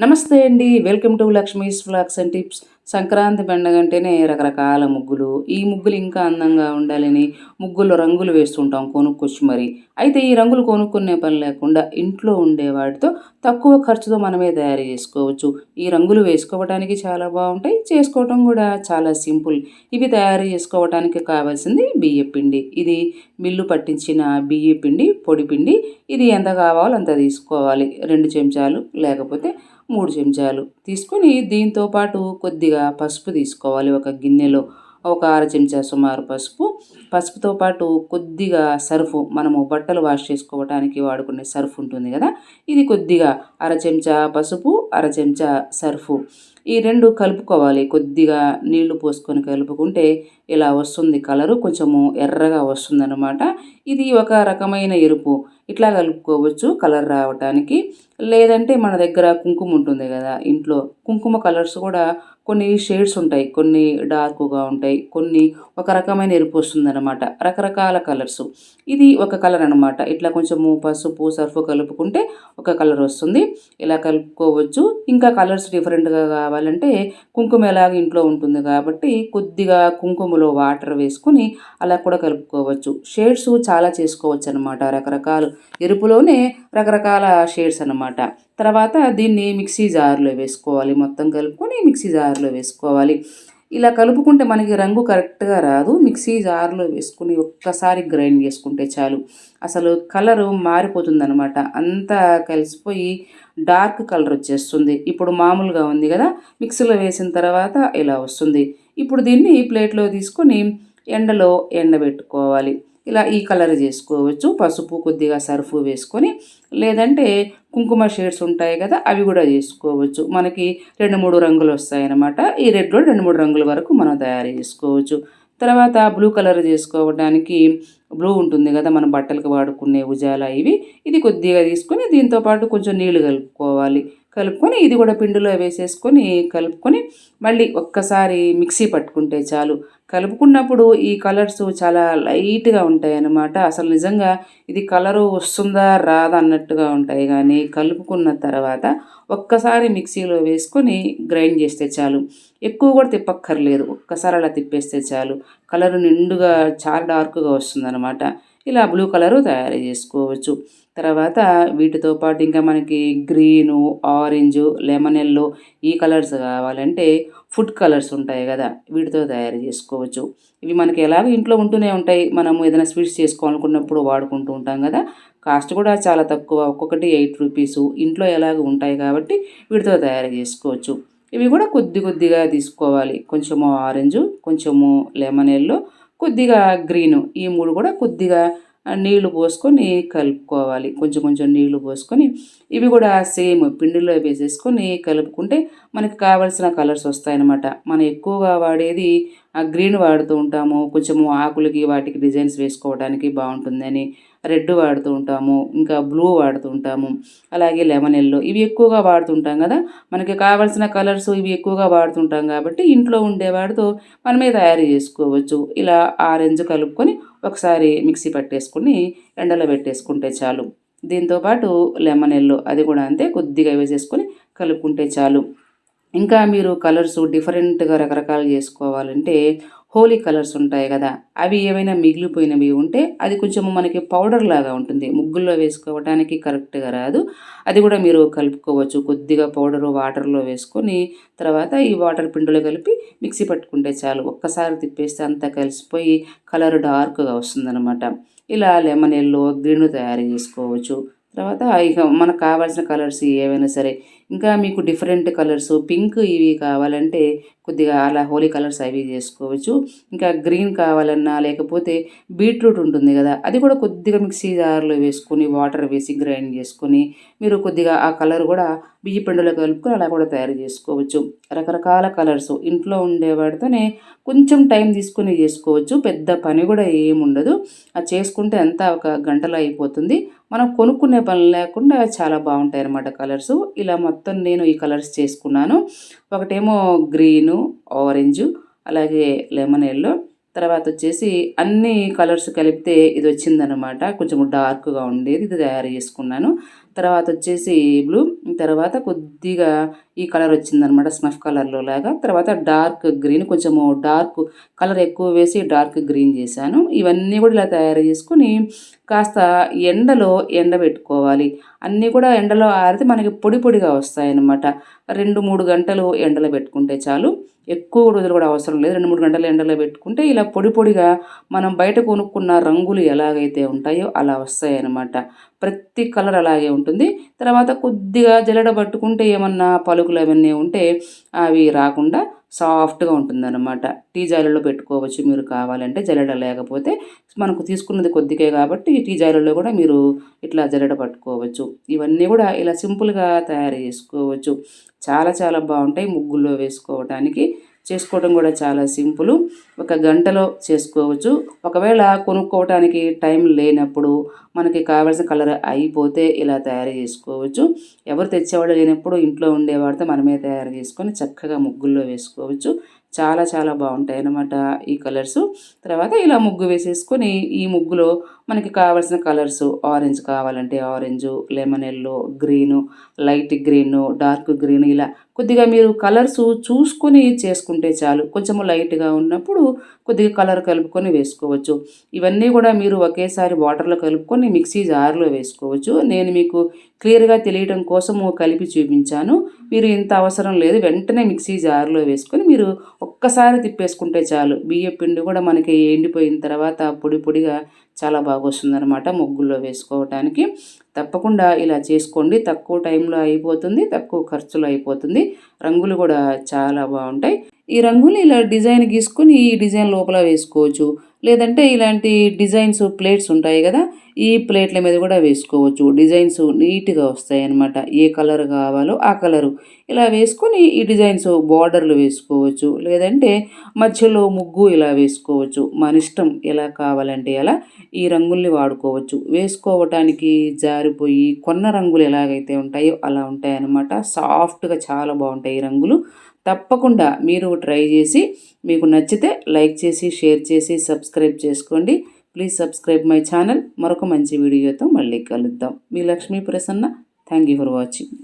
నమస్తే అండి. Welcome to Lakshmi's flax and tips. Sankranti పండుగ అంటేనే రకరకాల ముగ్గులు. ఈ ముగ్గులు ఇంకా అందంగా ఉండాలని ముగ్గుల్లో రంగులు వేస్తుంటాం కొనుక్కొచ్చి మరి. అయితే ఈ రంగులు కొనుక్కునే పని లేకుండా ఇంట్లో ఉండే వాటితో తక్కువ ఖర్చుతో మనమే తయారు చేసుకోవచ్చు. ఈ రంగులు వేసుకోవడానికి చాలా బాగుంటాయి చేసుకోవటం కూడా చాలా సింపుల్. ఇవి తయారు చేసుకోవడానికి కావాల్సింది బియ్య పిండి. ఇది మిల్లు పట్టించిన బియ్య పిండి పొడి పిండి. ఇది ఎంత కావాలో అంత తీసుకోవాలి. రెండు చెంచాలు లేకపోతే మూడు చెంచాలు తీసుకొని దీంతో పాటు కొద్దిగా పసుపు తీసుకోవాలి. ఒక గిన్నెలో ఒక అర చెంచా సుమారు పసుపు. పసుపుతో పాటు కొద్దిగా సర్ఫు. మనము బట్టలు వాష్ చేసుకోవడానికి వాడుకునే సర్ఫ్ ఉంటుంది కదా? ఇది కొద్దిగా అర చెంచా పసుపు అర చెంచా సర్ఫు. ఈ రెండు కలుపుకోవాలి. కొద్దిగా నీళ్ళు పోసుకొని కలుపుకుంటే ఇలా వస్తుంది కలరు. కొంచెము ఎర్రగా వస్తుందన్నమాట. ఇది ఒక రకమైన ఎరుపు. ఇట్లా కలుపుకోవచ్చు కలర్ రావటానికి. లేదంటే మన దగ్గర కుంకుమ ఉంటుంది కదా? ఇంట్లో కుంకుమ కలర్స్ కూడా కొన్ని షేడ్స్ ఉంటాయి కొన్ని డార్క్గా ఉంటాయి కొన్ని ఒక రకమైన ఎరుపు వస్తుందన్నమాట. రకరకాల కలర్స్ ఇది ఒక కలర్ అనమాట ఇట్లా కొంచెము పసుపు సర్ఫ్ కలుపుకుంటే ఒక కలర్ వస్తుంది. ఇలా కలుపుకోవచ్చు. ఇంకా కలర్స్ డిఫరెంట్గా కావాలంటే కుంకుమ ఎలాగ ఇంట్లో ఉంటుంది కాబట్టి కొద్దిగా కుంకుమలో వాటర్ వేసుకుని అలా కూడా కలుపుకోవచ్చు. షేడ్స్ చాలా చేసుకోవచ్చు అనమాట రకరకాలు. ఎరుపులోనే రకరకాల షేడ్స్ అనమాట తర్వాత దీన్ని మిక్సీ జార్లో వేసుకోవాలి. మొత్తం కలుపుకొని మిక్సీ జార్లో వేసుకోవాలి. ఇలా కలుపుకుంటే మనకి రంగు కరెక్ట్గా రాదు. మిక్సీ జార్లో వేసుకుని ఒక్కసారి గ్రైండ్ చేసుకుంటే చాలు. అసలు కలరు మారిపోతుందనమాట అంతా కలిసిపోయి డార్క్ కలర్ వచ్చేస్తుంది. ఇప్పుడు మామూలుగా ఉంది కదా. మిక్సీలో వేసిన తర్వాత ఇలా వస్తుంది. ఇప్పుడు దీన్ని ప్లేట్లో తీసుకొని ఎండలో ఎండబెట్టుకోవాలి. ఇలా ఈ కలర్ చేసుకోవచ్చు. పసుపు కొద్దిగా సర్ఫు వేసుకొని లేదంటే కుంకుమ షేడ్స్ ఉంటాయి కదా అవి కూడా చేసుకోవచ్చు. మనకి రెండు మూడు రంగులు వస్తాయన్నమాట. ఈ రెడ్లో రెండు మూడు రంగుల వరకు మనం తయారు చేసుకోవచ్చు. తర్వాత బ్లూ కలర్ చేసుకోవడానికి బ్లూ ఉంటుంది కదా మన బట్టలకు వాడుకునే ఉజాల ఇవి. ఇది కొద్దిగా తీసుకొని దీంతో పాటు కొంచెం నీళ్ళు కలుపుకోవాలి. కలుపుకొని ఇది కూడా పిండిలో వేసేసుకొని కలుపుకొని మళ్ళీ ఒక్కసారి మిక్సీ పట్టుకుంటే చాలు. కలుపుకున్నప్పుడు ఈ కలర్స్ చాలా లైట్గా ఉంటాయి అన్నమాట అసలు నిజంగా ఇది కలరు వస్తుందా రాదా అన్నట్టుగా ఉంటాయి. కానీ కలుపుకున్న తర్వాత ఒక్కసారి మిక్సీలో వేసుకొని గ్రైండ్ చేస్తే చాలు. ఎక్కువ కూడా తిప్పక్కర్లేదు. ఒక్కసారి అలా తిప్పేస్తే చాలు. కలర్ నిండుగా చాలా డార్క్గా వస్తుందన్నమాట. ఇలా బ్లూ కలరు తయారు చేసుకోవచ్చు. తర్వాత వీటితో పాటు ఇంకా మనకి గ్రీను ఆరెంజ్ లెమన్ ఎల్లో ఈ కలర్స్ కావాలంటే ఫుడ్ కలర్స్ ఉంటాయి కదా వీటితో తయారు చేసుకోవచ్చు. ఇవి మనకి ఎలాగో ఇంట్లో ఉంటూనే ఉంటాయి. మనము ఏదైనా స్వీట్స్ చేసుకోవాలనుకున్నప్పుడు వాడుకుంటూ ఉంటాం కదా కాస్ట్ కూడా చాలా తక్కువ. ఒక్కొక్కటి ఎయిట్ రూపీసు. ఇంట్లో ఎలాగో ఉంటాయి కాబట్టి వీటితో తయారు చేసుకోవచ్చు. ఇవి కూడా కొద్ది కొద్దిగా తీసుకోవాలి. కొంచెము ఆరెంజ్ కొంచెము లెమన్ ఎల్లో కొద్దిగా గ్రీను. ఈ మూడు కూడా కొద్దిగా నీళ్ళు పోసుకొని కలుపుకోవాలి. కొంచెం కొంచెం నీళ్ళు పోసుకొని ఇవి కూడా సేమ్ పిండిలో వేసేసుకొని కలుపుకుంటే మనకి కావాల్సిన కలర్స్ వస్తాయన్నమాట. మనం ఎక్కువగా వాడేది గ్రీన్ వాడుతూ ఉంటాము. కొంచెము ఆకులకి వాటికి డిజైన్స్ వేసుకోవడానికి బాగుంటుందని రెడ్ వాడుతూ ఉంటాము ఇంకా బ్లూ వాడుతూ ఉంటాము అలాగే లెమన్ ఎల్లో ఇవి ఎక్కువగా వాడుతుంటాం కదా. మనకి కావాల్సిన కలర్స్ ఇవి ఎక్కువగా వాడుతుంటాం కాబట్టి ఇంట్లో ఉండేవాడితో మనమే తయారు చేసుకోవచ్చు. ఇలా ఆరెంజ్ కలుపుకొని ఒకసారి మిక్సీ పట్టేసుకుని ఎండలో పెట్టేసుకుంటే చాలు. దీంతోపాటు లెమన్ ఎల్లో అది కూడా అంతే కొద్దిగా వేసేసుకొని కలుపుకుంటే చాలు. ఇంకా మీరు కలర్స్ డిఫరెంట్గా రకరకాలు చేసుకోవాలంటే హోలీ కలర్స్ ఉంటాయి కదా అవి ఏమైనా మిగిలిపోయినవి ఉంటే అది కొంచెం మనకి పౌడర్ లాగా ఉంటుంది. ముగ్గుల్లో వేసుకోవడానికి కరెక్ట్గా రాదు. అది కూడా మీరు కలుపుకోవచ్చు. కొద్దిగా పౌడర్ వాటర్లో వేసుకొని తర్వాత ఈ వాటర్ పిండిలో కలిపి మిక్సీ పట్టుకుంటే చాలు. ఒక్కసారి తిప్పేస్తే అంతా కలిసిపోయి కలర్ డార్క్గా వస్తుందన్నమాట. ఇలా లెమన్ ఎల్లో గ్రీన్ తయారు చేసుకోవచ్చు. తర్వాత ఇక మనకు కావాల్సిన కలర్స్ ఏవైనా సరే ఇంకా మీకు డిఫరెంట్ కలర్స్ పింక్ ఇవి కావాలంటే కొద్దిగా అలా హోలీ కలర్స్ అవి చేసుకోవచ్చు. ఇంకా గ్రీన్ కావాలన్నా లేకపోతే బీట్రూట్ ఉంటుంది కదా అది కూడా కొద్దిగా మిక్సీ జార్లో వేసుకొని వాటర్ వేసి గ్రైండ్ చేసుకొని మీరు కొద్దిగా ఆ కలర్ కూడా బియ్య పిండిలో కలుపుకొని అలా కూడా తయారు చేసుకోవచ్చు. రకరకాల కలర్స్ ఇంట్లో ఉండే వాటితోనే కొంచెం టైం తీసుకొని చేసుకోవచ్చు. పెద్ద పని కూడా ఏముండదు అది చేసుకుంటే అంతా ఒక గంటలో అయిపోతుంది. మనం కొనుక్కునే పని లేకుండా చాలా బాగుంటాయి అన్నమాట కలర్స్. ఇలా మొత్తం మొత్తం నేను ఈ కలర్స్ చేసుకున్నాను. ఒకటేమో గ్రీను ఆరెంజు అలాగే లెమన్ ఎల్లో. తర్వాత వచ్చేసి అన్ని కలర్స్ కలిపితే ఇది వచ్చిందనమాట కొంచెం డార్క్గా ఉండేది ఇది తయారు చేసుకున్నాను. తర్వాత వచ్చేసి బ్లూ. తర్వాత కొద్దిగా ఈ కలర్ వచ్చిందనమాట స్నఫ్ కలర్లో లాగా. తర్వాత డార్క్ గ్రీన్ కొంచెము డార్క్ కలర్ ఎక్కువ వేసి డార్క్ గ్రీన్ చేశాను. ఇవన్నీ కూడా ఇలా తయారు చేసుకుని కాస్త ఎండలో ఎండబెట్టుకోవాలి. అన్నీ కూడా ఎండలో ఆరితే మనకి పొడి పొడిగా వస్తాయన్నమాట. రెండు మూడు గంటలు ఎండలో పెట్టుకుంటే చాలు. ఎక్కువ రోజులు కూడా అవసరం లేదు. రెండు మూడు గంటలు ఎండలో పెట్టుకుంటే ఇలా పొడి పొడిగా మనం బయట కొనుక్కున్న రంగులు ఎలాగైతే ఉంటాయో అలా వస్తాయి అన్నమాట ప్రతి కలర్ అలాగే ఉంటుంది. తర్వాత కొద్దిగా జల్లెడ పట్టుకుంటే ఏమన్నా పలుకులు అవన్నీ ఉంటే అవి రాకుండా సాఫ్ట్గా ఉంటుందన్నమాట. టీ జాలీలో పెట్టుకోవచ్చు మీరు కావాలంటే జల్లెడ లేకపోతే మనకు తీసుకున్నది కొద్దిగే కాబట్టి టీ జాలీలో కూడా మీరు ఇట్లా జల్లెడ పట్టుకోవచ్చు. ఇవన్నీ కూడా ఇలా సింపుల్గా తయారు చేసుకోవచ్చు. చాలా చాలా బాగుంటాయి ముగ్గుల్లో వేసుకోవడానికి చేసుకోవడం కూడా చాలా సింపుల్. ఒక గంటలో చేసుకోవచ్చు. ఒకవేళ కొనుక్కోవటానికి టైం లేనప్పుడు మనకి కావాల్సిన కలర్ అయిపోతే ఇలా తయారు చేసుకోవచ్చు. ఎవరు తెచ్చేవాళ్ళు లేనప్పుడు ఇంట్లో ఉండేవాడితో మనమే తయారు చేసుకొని చక్కగా ముగ్గుల్లో వేసుకోవచ్చు. చాలా చాలా బాగుంటాయి అన్నమాట ఈ కలర్స్. తర్వాత ఇలా ముగ్గు వేసేసుకొని ఈ ముగ్గులో మనకి కావాల్సిన కలర్స్ ఆరెంజ్ కావాలంటే orange lemon yellow green light green dark green ఇలా కొద్దిగా మీరు కలర్స్ చూసుకొని చేసుకుంటే చాలు. కొంచెము లైట్గా ఉన్నప్పుడు కొద్దిగా కలర్ కలుపుకొని వేసుకోవచ్చు. ఇవన్నీ కూడా మీరు ఒకేసారి వాటర్లో కలుపుకొని మిక్సీ జార్లో వేసుకోవచ్చు. నేను మీకు క్లియర్గా తెలియడం కోసము కలిపి చూపించాను. మీరు ఇంత అవసరం లేదు. వెంటనే మిక్సీ జార్లో వేసుకొని మీరు ఒక్కసారి తిప్పేసుకుంటే చాలు. బియ్య పిండి కూడా మనకి ఎండిపోయిన తర్వాత పొడి పొడిగా చాలా బాగా వస్తుందన్నమాట ముగ్గుల్లో వేసుకోవటానికి. తప్పకుండా ఇలా చేసుకోండి. తక్కువ టైంలో అయిపోతుంది తక్కువ ఖర్చులో అయిపోతుంది. రంగులు కూడా చాలా బాగుంటాయి. ఈ రంగులు ఇలా డిజైన్ గీసుకొని ఈ డిజైన్ లోపల వేసుకోవచ్చు. లేదంటే ఇలాంటి డిజైన్స్ ప్లేట్స్ ఉంటాయి కదా ఈ ప్లేట్ల మీద కూడా వేసుకోవచ్చు. డిజైన్స్ నీట్గా వస్తాయి అన్నమాట ఏ కలర్ కావాలో ఆ కలరు. ఇలా వేసుకొని ఈ డిజైన్స్ బార్డర్లు వేసుకోవచ్చు. లేదంటే మధ్యలో ముగ్గు ఇలా వేసుకోవచ్చు. మన ఇష్టం ఎలా కావాలంటే అలా ఈ రంగుల్ని వాడుకోవచ్చు. వేసుకోవటానికి జారిపోయి కొన్న రంగులు ఎలాగైతే ఉంటాయో అలా ఉంటాయి అన్నమాట సాఫ్ట్గా చాలా బాగుంటాయి ఈ రంగులు. తప్పకుండా మీరు ట్రై చేసి మీకు నచ్చితే లైక్ చేసి షేర్ చేసి సబ్స్క్రైబ్ చేసుకోండి. ప్లీజ్ సబ్స్క్రైబ్ మై ఛానల్ మరొక మంచి వీడియోతో మళ్ళీ కలుద్దాం. మీ Lakshmi Prasanna. Thank you for watching